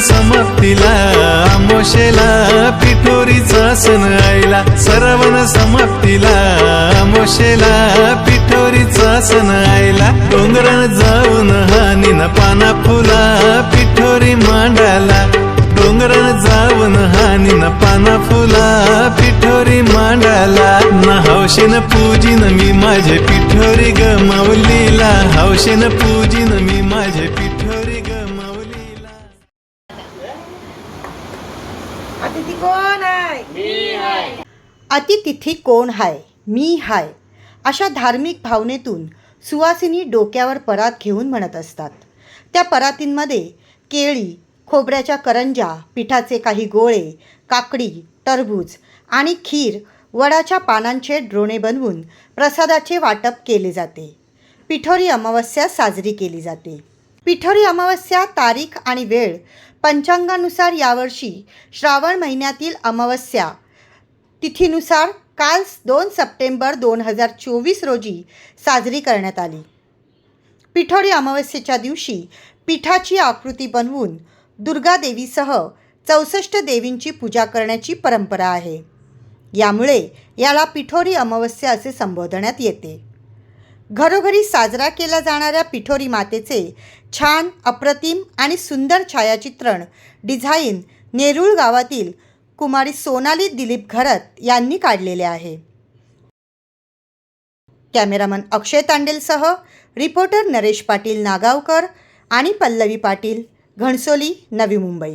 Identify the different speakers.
Speaker 1: समाप्तीला आंबोशेला पिठोरीचा सण आईला. सरवण समाप्तीला आंबोशेला पिठोरीचा सण आईला. डोंगरान जाऊन हानी न पाना फुला पिठोरी मांडाला. डोंगरान जाऊन हानी न पाना फुला पिठोरी मांडाला. ना हौशेन पूजिन मी माझे पिठोरी गमावलीला. हौशेन पूजिन
Speaker 2: अतिथी कोण आहे?
Speaker 3: अतिथिथी कोण हाय? मी हाय. अशा धार्मिक भावनेतून सुवासिनी डोक्यावर परात घेऊन म्हणत असतात. त्या परातींमध्ये केळी खोबऱ्याच्या करंजा पिठाचे काही गोळे काकडी टरबूज आणि खीर वडाच्या पानांचे ड्रोणे बनवून प्रसादाचे वाटप केले जाते. पिठोरी अमावस्या साजरी केली जाते. पिठोरी अमावस्या तारीख आणि वेळ. पंचांगानुसार यावर्षी श्रावण महिन्यातील अमावस्या तिथीनुसार काल दोन सप्टेंबर दोन हजार चोवीस रोजी साजरी करण्यात आली. पिठोरी अमावस्येच्या दिवशी पिठाची आकृती बनवून दुर्गादेवीसह चौसष्ट देवींची पूजा करण्याची परंपरा आहे. यामुळे याला पिठोरी अमावस्या असे संबोधण्यात येते. घरोघरी साजरा केला जाणाऱ्या पिठोरी मातेचे छान अप्रतिम आणि सुंदर छायाचित्रण डिझाईन नेरूळ गावातील कुमारी सोनाली दिलीप घरत यांनी काढलेले आहे. कॅमेरामन अक्षय तांडेलसह रिपोर्टर नरेश पाटील नागावकर आणि पल्लवी पाटील घणसोली नवी मुंबई.